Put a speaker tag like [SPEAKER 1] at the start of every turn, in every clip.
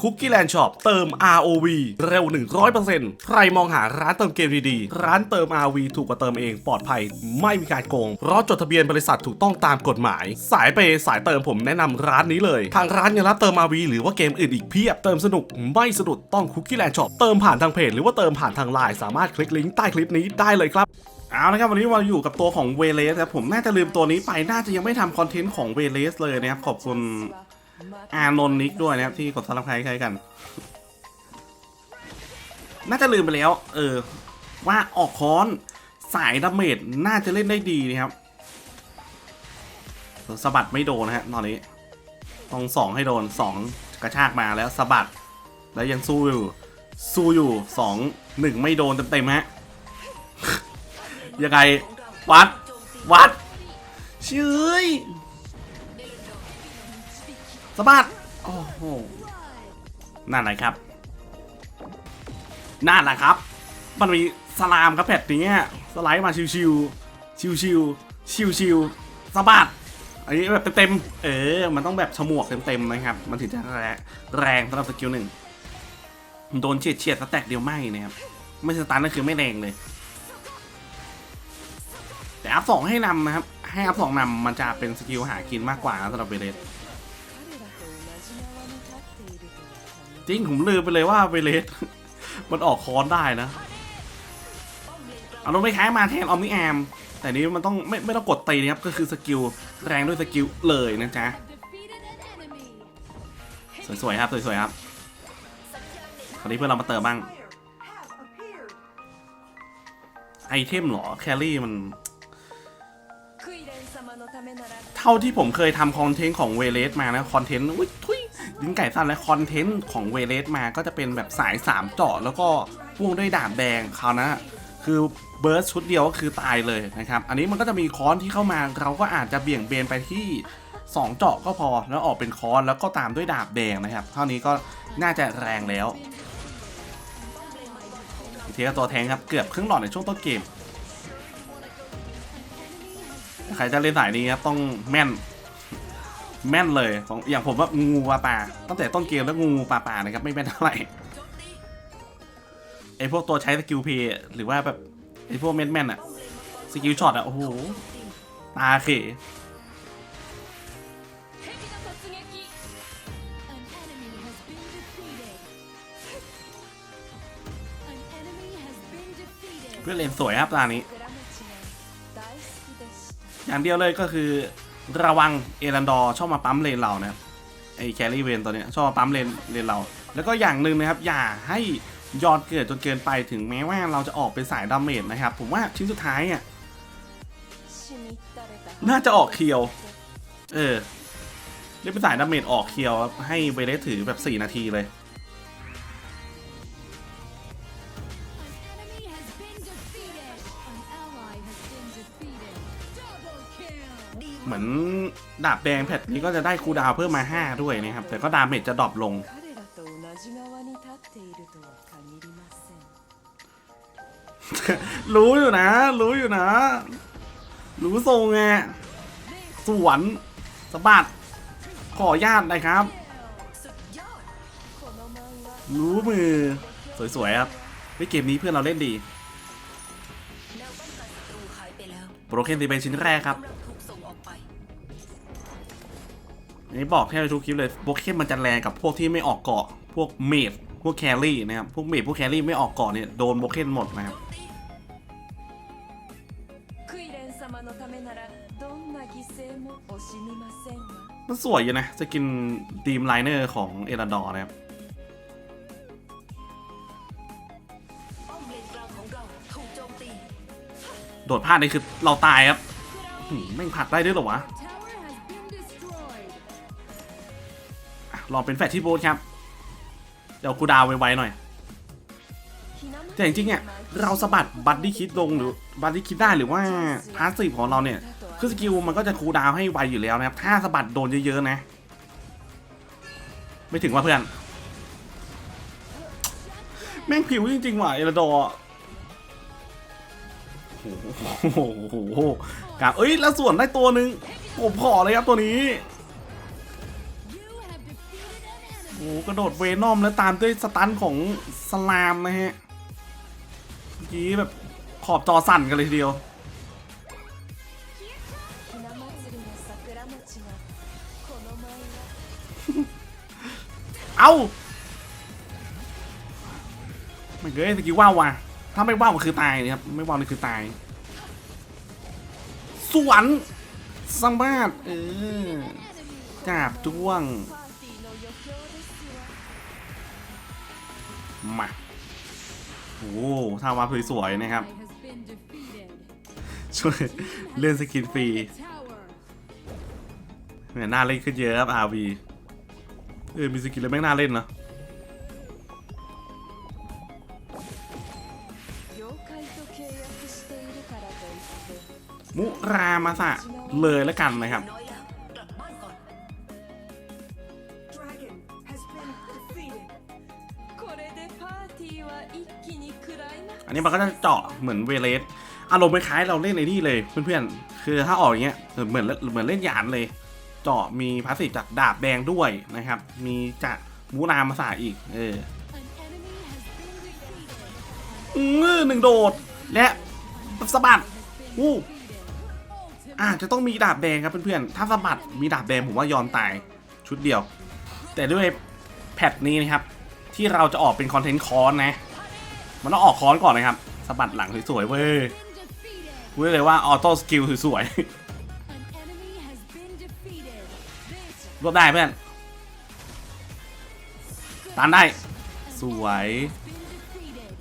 [SPEAKER 1] Cookie Land Shop เติม ROV เร็ว 100%ใครมองหาร้านเติมเกมดีๆ ร้านเติม ROV ถูกกว่าเติมเองปลอดภัย ไม่มีการโกง เพราะจดทะเบียนบริษัทถูกต้องตามกฎหมาย สายเปย์สายเติมผมแนะนำร้านนี้เลย ทางร้านยังรับเติม ROV หรือว่าเกมอื่นอีกเพียบ เติมสนุกไม่สะดุดต้อง Cookie Land Shop เติมผ่านทางเพจหรือว่าเติมผ่านทางไลน์สามารถคลิกลิงก์ใต้คลิปนี้ได้เลยครับเอาละครับวันนี้เราอยู่กับตัวของเวเลสครับผมน่าจะลืมตัวนี้ไปน่าจะยังไม่ทำคอนเทนต์ของเวเลสเลยนะครับขอบคุณ อานนท์นิกด้วยนะครับที่กดซับสไครต์ใครกัน น่าจะลืมไปแล้ว เออ ว่าออกค้อนสายดาเมจน่าจะเล่นได้ดีนะครับสะบัดไม่โดนนะฮะตอนนี้ต้องสองให้โดนสองกระชากมาแล้วสะบัด แล้วยังสู้อยู่ สู้อยู่สองหนึ่งไม่โดนเต็มๆฮะยังไงวัด วัดเชย สะบัดโอ้โหนั่นแหละครับนั่นแหละครับ มันมีสลามครับแพทนี้สไลด์มาชิวชิวชิวชิวชิวชิวๆสะบัดอันนี้แบบเต็มๆเออ มันต้องแบบฉมวกเต็มๆนะครับ มันถึงจะแรงแรงสำหรับสกิลหนึ่งโดนเฉียดเฉียดสแต็กเดียวไม่นะครับ ไม่สตาร์ทนั่นคือไม่แรงเลย แต่อัพสองให้นำนะครับ ให้อัพสองนำมันจะเป็นสกิลหากินมากกว่าสำหรับเวเลส จริง ผมลืมไปเลยว่าเวเลสมันออกคอนได้นะ เอาลงไปคล้มาแทนออมนิแอม แต่นี้มันต้องไม่ไม่ต้องกดตีนะครับ ก็คือสกิลแรงด้วยสกิลเลยนะจ๊ะ สวยๆครับ สวยๆครับคราวนี้เพื่อนเรามาเติมบ้าง ไอเทมเหรอ แครี่มัน เท่าที่ผมเคยทำคอนเทนต์ของเวเลสมานะ คอนเทนต์อุ้ยทุย ลิ้นไก่สั้นและคอนเทนต์ของเวเลสมาก็จะเป็นแบบสาย 3 เจาะแล้วก็พ่วงด้วยดาบแดงคราวนะคือเบิร์สชุดเดียวก็คือตายเลยนะครับ อันนี้มันก็จะมีคอนที่เข้ามาเราก็อาจจะเบี่ยงเบนไปที่ 2 เจาะก็พอ แล้วออกเป็นคอนแล้วก็ตามด้วยดาบแดงนะครับ เท่านี้ก็น่าจะแรงแล้วอีกทีก็ตัวแทงครับเกือบครึ่งหลอดในช่วงต้นเกมใครจะเล่นสายนี้ครับต้องแม่น แม่นเลยของอย่างผมว่างูปลาป่าตั้งแต่ต้นเกมแล้วงูปลาป่านะครับไม่แม่นเท่าไหร่ไอพวกตัวใช้สกิลเพย์หรือว่าแบบไอพวกแม่นแม่นอะสกิลช็อตอะโอ้โหตาเขเพื่อนเลนสวยครับตานี้ อย่างเดียวเลยก็คือ ระวังเอรันดอร์ชอบมาปั๊มเลนเรานะครับไอแครี่เวนตัวเนี้ยชอบมาปั๊มเลนเลนเรา แล้วก็อย่างหนึ่งนะครับ อย่าให้ยอดเกิดจนเกินไปถึงแม้ว่าเราจะออกเป็นสายดาเมจนะครับ ผมว่าชิ้นสุดท้ายอะน่าจะออกเคียว เออเรียกเป็นสายดาเมจออกเคียวให้เวเลสถือแบบ 4 นาทีเลย อนดาบแดงแพทนี้ก็จะได้คูดาวเพิ่มมา 5 ด้วยนะครับ แต่ก็ดาเมจจะดรอปลง รู้อยู่นะ รู้อยู่นะ รู้ทรงไงสวนสะบัดขอญาตนะครับ รู้มือ สวย ๆ ครับเกมนี้เพื่อนเราเล่นดีโปรเคนตีเป็นชิ้นแรกครับ นี่บอกแทบทุกคลิปเลยโบเคนมันจะแรงกับพวกที่ไม่ออกเกาะ พวกเมดพวกแครี่นะครับ พวกเมดพวกแครี่ไม่ออกเกาะเนี่ยโดนโบเคนหมดนะครับมันสวยอยู่นะจะกินทีมไลเนอร์ของเอราดอร์นะครับโดดพลาดนี่คือเราตายครับไม่ผัดได้ด้วยหรอวะ ลองเป็นแฟชที่บูธครับ เดี๋ยวคูดาวไวๆหน่อย แต่จริงๆเนี่ยเราสะบัดบัตดี้คิดลงหรือบัตดี้คิดได้หรือว่าพาสซีฟของเราเนี่ยคือสกิลมันก็จะคูดาวให้ไวอยู่แล้วนะครับ ถ้าสะบัดโดนเยอะๆนะ ไม่ถึงว่าเพื่อน แม่งผิวจริงๆว่ะเอลดอร์โอ้โหโอ้โหกราบเอ้ยแล้วส่วนได้ตัวหนึ่งผมขอเลยครับตัวนี้ โอ้กระโดดเวนอมแล้วตามด้วยสตันของสลามนะฮะเมื่อกี้แบบขอบจอสั่นกันเลยทีเดียวเอาไมันเกิดสกี้ว่าว่ะถ้าไม่ว่าวมัคือตายนะครับ ไม่ว่าวนี่คือตาย สวนสัมบาดเออจับจ้วง มาโอ้ถ้ามาสวยๆนะครับ ช่วยเล่นสกินฟรีเนี่ยน่าเล่นขึ้นเยอะครับอา RV เออมีสกินแล้วแม่งน่าเล่นเนาะมุรามาสะเลยแล้วกันนะครับ
[SPEAKER 2] อันนี้
[SPEAKER 1] มันก็จะเจาะเหมือนเวเลสอารมณ์คล้ายเราเล่นในนี่เลยเพื่อนๆ คือถ้าออกอย่างเงี้ยเหมือนเหมือนเล่นหยานเลย เจาะมีพาสซีฟจากดาบแดงด้วยนะครับ มีจากมูนามาสาอีก เออ
[SPEAKER 3] An enemy has been defeated.
[SPEAKER 1] อือหนึ่งโดด และสะบัดอู้อาจจะต้องมีดาบแดงครับเพื่อนๆ ถ้าสะบัดมีดาบแดงผมว่ายอมตายชุดเดียว แต่ด้วยแพทนี้นะครับ ที่เราจะออกเป็นคอนเทนต์คอนนะ มันต้องออกคอนก่อนนะครับสะบัดหลังสวยๆเว้ยพูดเลยว่าออโต้สกิลสวยๆรวบได้เพื่อนตันได้ สวย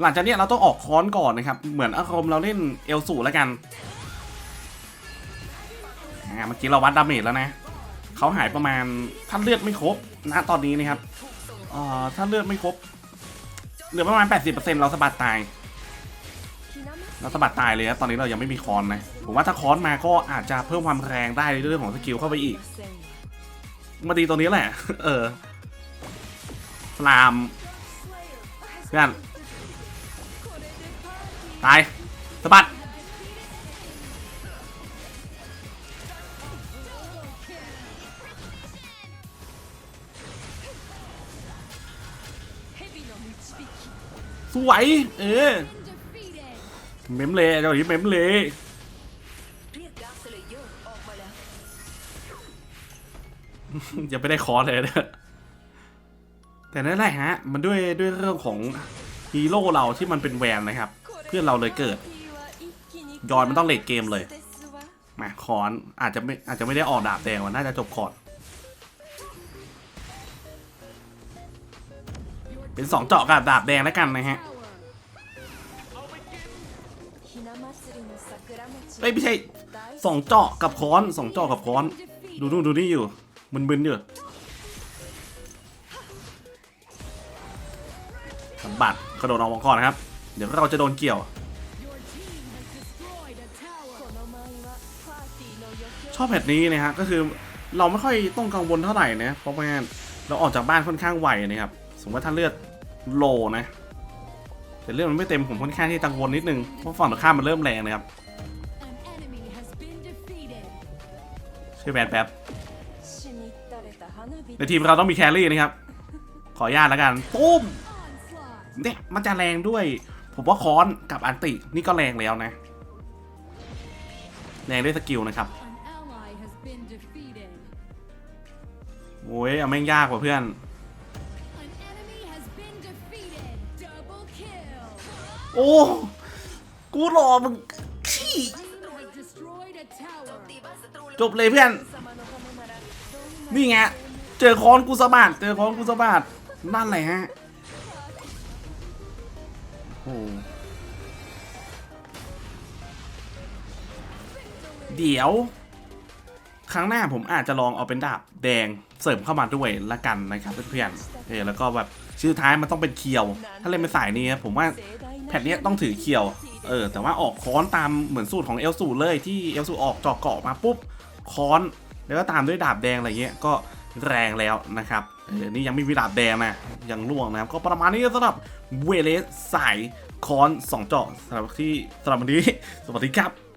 [SPEAKER 1] หลังจากนี้เราต้องออกค้อนก่อนนะครับ เหมือนอารมณ์เราเล่นเอลสูแล้วกันเมื่อกี้เราวัดดาเมจแล้วนะเขาหายประมาณถ้าเลือดไม่ครบนะตอนนี้นะครับเอ่อถ้าเลือดไม่ครบ เหลือประมาณ 80%เราสะบัดตาย เราสะบัดตายเลยนะตอนนี้เรายังไม่มีคอนนะ ผมว่าถ้าคอนมาก็อาจจะเพิ่มความแรงได้ในเรื่องของสกิลเข้าไปอีก มาดีตัวนี้แหละ เออสลามเพื่อนตายสะบัด สวย เออ เมมเลยเจ้าที่เมมเลย
[SPEAKER 2] ยั
[SPEAKER 1] งไม่ได้คอเลยนะแต่นั่นแหละฮะ มันด้วยด้วยเรื่องของฮีโร่เราที่มันเป็นแวนนะครับ เพื่อนเราเลยเกิด ยอนมันต้องเลดเกมเลยมาคอนอาจจะไม่อาจจะไม่ได้ออกดาบแดงว่นน่าจะจบคอร์ด เป็นสองเจาะกับดาบแดงแล้วกันนะฮะไม่ยไม่ใช่สองเจาะกับค้อนสองเจาะกับค้อน ดูนู่นดูนี่อยู่มึนๆอยู่สบัดกระโดดออกมาก่อนครับ เดี๋ยวเราจะโดนเกี่ยว ชอบแพทนี้นะฮะก็คือเราไม่ค่อยต้องกังวลเท่าไหร่นะเพราะว่าเราออกจากบ้านค่อนข้างไวนะครับ สมมติว่าถ้าเลือดโลนะ แต่เลือดมันไม่เต็มผมค่อนข้างที่ตังวลนิดนึง เพราะฝั่งตรงข้ามมันเริ่มแรงนะครับช่วยแบนแป๊บในทีมเราต้องมีแครี่นะครับ ขออนุญาตแล้วกันตุ้มเนี่ยมันจะแรงด้วย ผมว่าค้อนกับอันติ นี่ก็แรงแล้วนะ แรงด้วยสกิลนะครับโอ้ยเอาแม่งยากกว่าเพื่อน โอ้ กูรอมึงขี้จบเลยเพื่อน นี่ไง เจอคอนกูสะบัดเจอคอนกูสะบัดนั่นแหละฮะโอ้เดี๋ยว ครั้งหน้าผมอาจจะลองเอาเป็นดาบแดงเสริมเข้ามาด้วยละกันนะครับเพื่อนๆเออแล้วก็แบบชื่อท้ายมันต้องเป็นเคียว ถ้าเล่นไปสายนี้ผมว่า แผ่นเนี้ยต้องถือเขียว เออ แต่ว่าออกค้อนตามเหมือนสูตรของเอลสูเลยที่เอลสูออกจอกเกาะมาปุ๊บค้อนแล้วก็ตามด้วยดาบแดงอะไรเงี้ยก็แรงแล้วนะครับเออนี่ยังไม่มีดาบแดงนะยังล่วงนะครับก็ประมาณนี้สำหรับเวเลสสายค้อนสองเจาะสำหรับที่สำหรับวันนี้สวัสดีครับ